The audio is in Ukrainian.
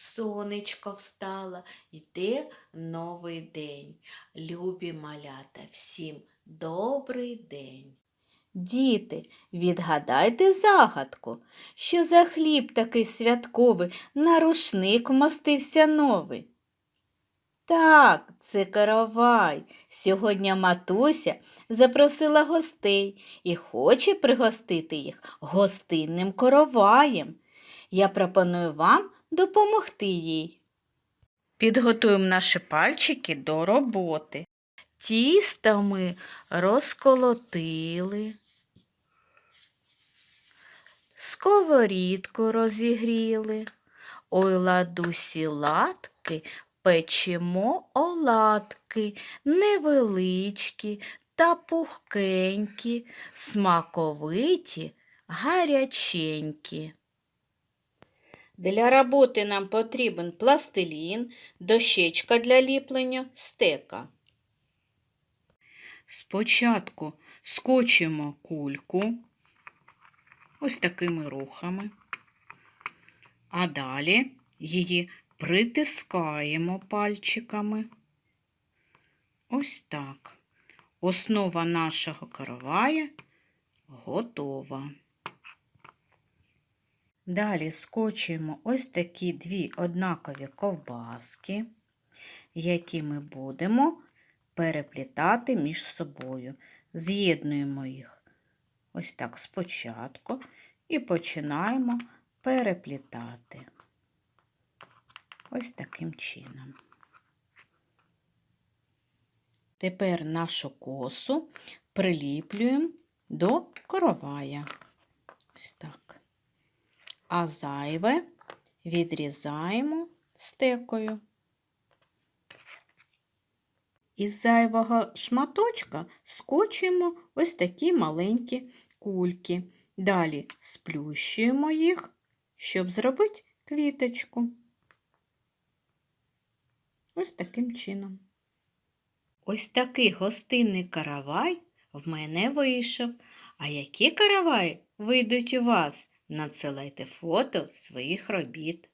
сонечко встало, йде новий день. Любі малята, всім добрий день. Діти, відгадайте загадку, що за хліб такий святковий на рушник вмостився новий. Так, це каравай. Сьогодні матуся запросила гостей і хоче пригостити їх гостинним короваєм. Я пропоную вам допомогти їй. Підготуємо наші пальчики до роботи. Тісто ми розколотили, сковорідку розігріли, ой ладусі латки, печемо оладки, невеличкі та пухкенькі, смаковиті, гаряченькі. Для роботи нам потрібен пластилін, дощечка для ліплення, стека. Спочатку скочимо кульку ось такими рухами, а далі її притискаємо пальчиками. Ось так. Основа нашого каравая готова. Далі скочуємо ось такі дві однакові ковбаски, які ми будемо переплітати між собою. З'єднуємо їх ось так спочатку і починаємо переплітати. Ось таким чином. Тепер нашу косу приліплюємо до коровая. Ось так. А зайве відрізаємо стекою. Із зайвого шматочка скочуємо ось такі маленькі кульки. Далі сплющуємо їх, щоб зробити квіточку. Ось таким чином. Ось такий гостинний каравай в мене вийшов. А які караваї вийдуть у вас? Надсилайте фото своїх робіт.